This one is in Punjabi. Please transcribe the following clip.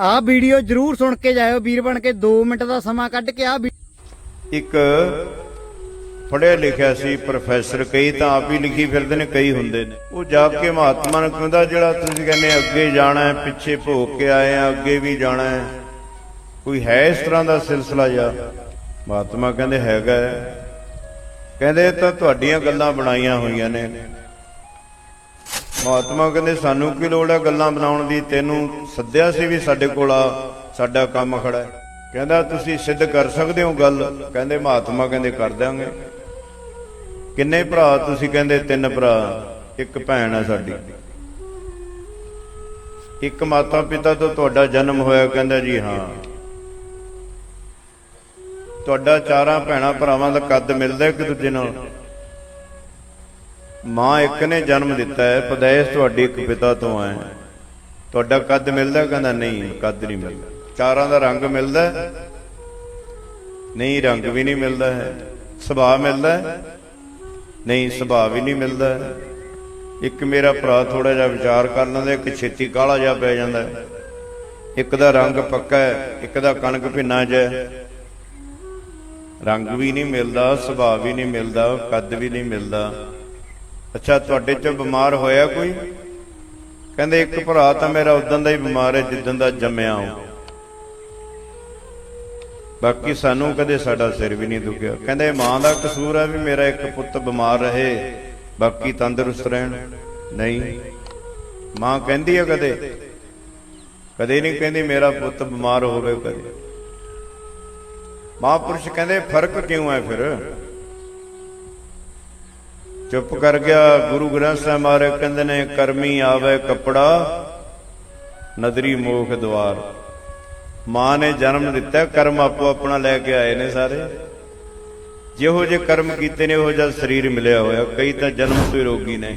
ਆਹ ਵੀਡੀਓ ਜਰੂਰ ਸੁਣ ਕੇ ਜਾਇਓ, ਵੀਰ ਬਣ ਕੇ 2 ਮਿੰਟ ਦਾ ਸਮਾਂ ਕੱਢ ਕੇ ਆਹ ਇੱਕ ਪੜ੍ਹਿਆ ਲਿਖਿਆ ਸੀ ਪ੍ਰੋਫੈਸਰ, ਕਈ ਤਾਂ ਆਪ ਹੀ ਲਿਖੀ ਫਿਰਦੇ ਨੇ, ਕਈ ਹੁੰਦੇ ਨੇ। ਉਹ ਜਾ ਕੇ ਮਹਾਤਮਾ ਨੂੰ ਕਹਿੰਦਾ, ਜਿਹੜਾ ਤੁਸੀਂ ਕਹਿੰਦੇ ਅੱਗੇ ਜਾਣਾ ਹੈ, ਪਿੱਛੇ ਭੋਗ ਕੇ ਆਏ ਆ, ਅੱਗੇ ਵੀ ਜਾਣਾ ਹੈ। ਕੋਈ ਹੈ ਇਸ ਤਰ੍ਹਾਂ ਦਾ ਸਿਲਸਿਲਾ ਜਾਂ ਮਹਾਤਮਾ ਕਹਿੰਦੇ, ਹੈਗਾ ਹੈ। ਕਹਿੰਦੇ ਤਾਂ ਤੁਹਾਡੀਆਂ ਗੱਲਾਂ ਬਣਾਈਆਂ ਹੋਈਆਂ ਨੇ। ਮਹਾਤਮਾ ਕਹਿੰਦੇ, ਸਾਨੂੰ ਕੀ ਲੋੜ ਹੈ ਗੱਲਾਂ ਬਣਾਉਣ ਦੀ? ਤੈਨੂੰ ਸੱਦਿਆ ਸੀ ਵੀ ਸਾਡੇ ਕੋਲ ਆ, ਸਾਡਾ ਕੰਮ ਖੜਾ ਹੈ। ਕਹਿੰਦਾ, ਤੁਸੀਂ ਸਿੱਧ ਕਰ ਸਕਦੇ ਹੋ ਗੱਲ। ਕਹਿੰਦੇ, ਮਹਾਤਮਾ ਕਹਿੰਦੇ, ਕਰ ਦਾਂਗੇ ਕਿੰਨੇ ਭਰਾ? ਤੁਸੀਂ ਕਹਿੰਦੇ, ਤਿੰਨ ਭਰਾ। ਇੱਕ ਭੈਣ ਹੈ ਸਾਡੀ। ਇੱਕ ਮਾਤਾ ਪਿਤਾ ਤੋਂ ਤੁਹਾਡਾ ਜਨਮ ਹੋਇਆ। ਕਹਿੰਦਾ, ਜੀ ਹਾਂ। ਤੁਹਾਡਾ ਚਾਰਾਂ ਭੈਣਾਂ ਭਰਾਵਾਂ ਦਾ ਕੱਦ ਮਿਲਦਾ ਇੱਕ ਦੂਜੇ ਨਾਲ। ਮਾਂ ਇੱਕ ਨੇ ਜਨਮ ਦਿੱਤਾ ਹੈ ਪਦੈਸ ਤੁਹਾਡੇ ਇੱਕ ਪਿਤਾ ਤੋਂ ਹੈ। ਤੁਹਾਡਾ ਕੱਦ ਮਿਲਦਾ, ਕਹਿੰਦਾ ਨਹੀਂ, ਕੱਦ ਨਹੀਂ ਮਿਲਦਾ। ਚਾਰਾਂ ਦਾ ਰੰਗ ਮਿਲਦਾ ਨਹੀਂ, ਰੰਗ ਵੀ ਨਹੀਂ ਮਿਲਦਾ ਹੈ। ਸੁਭਾਅ ਮਿਲਦਾ ਨਹੀਂ, ਸੁਭਾਅ ਵੀ ਨਹੀਂ ਮਿਲਦਾ ਇੱਕ ਮੇਰਾ ਭਰਾ ਥੋੜਾ ਜਿਹਾ ਵਿਚਾਰ ਕਰ ਲੈਂਦਾ, ਇੱਕ ਛੇਤੀ ਕਾਲਾ ਜਿਹਾ ਪੈ ਜਾਂਦਾ ਇੱਕ ਦਾ ਰੰਗ ਪੱਕਾ ਹੈ, ਇੱਕ ਦਾ ਕਣਕ ਭਿੰਨਾ ਜਿਹਾ ਰੰਗ ਵੀ ਨਹੀਂ ਮਿਲਦਾ, ਸੁਭਾਅ ਵੀ ਨਹੀਂ ਮਿਲਦਾ, ਕੱਦ ਵੀ ਨਹੀਂ ਮਿਲਦਾ। ਅੱਛਾ, ਤੁਹਾਡੇ ਚੋਂ ਬਿਮਾਰ ਹੋਇਆ ਕੋਈ? ਕਹਿੰਦੇ ਇੱਕ ਭਰਾ ਤਾਂ ਮੇਰਾ ਉਦੋਂ ਦਾ ਹੀ ਬਿਮਾਰ ਹੈ, ਜਿੱਦਣ ਦਾ ਜੰਮਿਆ ਉਹ। ਬਾਕੀ ਸਾਨੂੰ ਕਦੇ ਸਾਡਾ ਸਿਰ ਵੀ ਨਹੀਂ ਦੁਖਿਆ। ਕਹਿੰਦੇ ਮਾਂ ਦਾ ਕਸੂਰ ਹੈ ਵੀ ਮੇਰਾ ਇੱਕ ਪੁੱਤ ਬਿਮਾਰ ਰਹੇ, ਬਾਕੀ ਤੰਦਰੁਸਤ ਰਹਿਣ। ਨਹੀਂ। ਮਾਂ ਕਹਿੰਦੀ ਹੈ ਕਦੇ। ਕਦੇ ਨਹੀਂ ਕਹਿੰਦੀ ਮੇਰਾ ਪੁੱਤ ਬਿਮਾਰ ਹੋਵੇ ਕਦੇ। ਮਹਾਂਪੁਰਸ਼ ਕਹਿੰਦੇ, ਫ਼ਰਕ ਕਿਉਂ ਹੈ ਫਿਰ? ਚੁੱਪ ਕਰ ਗਿਆ। ਗੁਰੂ ਗ੍ਰੰਥ ਸਾਹਿਬ ਮਹਾਰਾਜ ਕਹਿੰਦੇ ਨੇ, ਕਰਮੀ ਆਵੇ ਕਪੜਾ, ਨਦਰੀ ਮੋਖ ਦਵਾਰ। ਮਾਂ ਨੇ ਜਨਮ ਦਿੱਤਾ, ਕਰਮ ਆਪੋ ਆਪਣਾ ਲੈ ਕੇ ਆਏ ਨੇ ਸਾਰੇ। ਜਿਹੋ ਜੇ ਕਰਮ ਕੀਤੇ ਨੇ, ਉਹੋ ਜਿਹਾ ਸਰੀਰ ਮਿਲਿਆ ਹੋਇਆ। ਕਈ ਤਾਂ ਜਨਮ ਤੋਂ ਰੋਗੀ ਨੇ।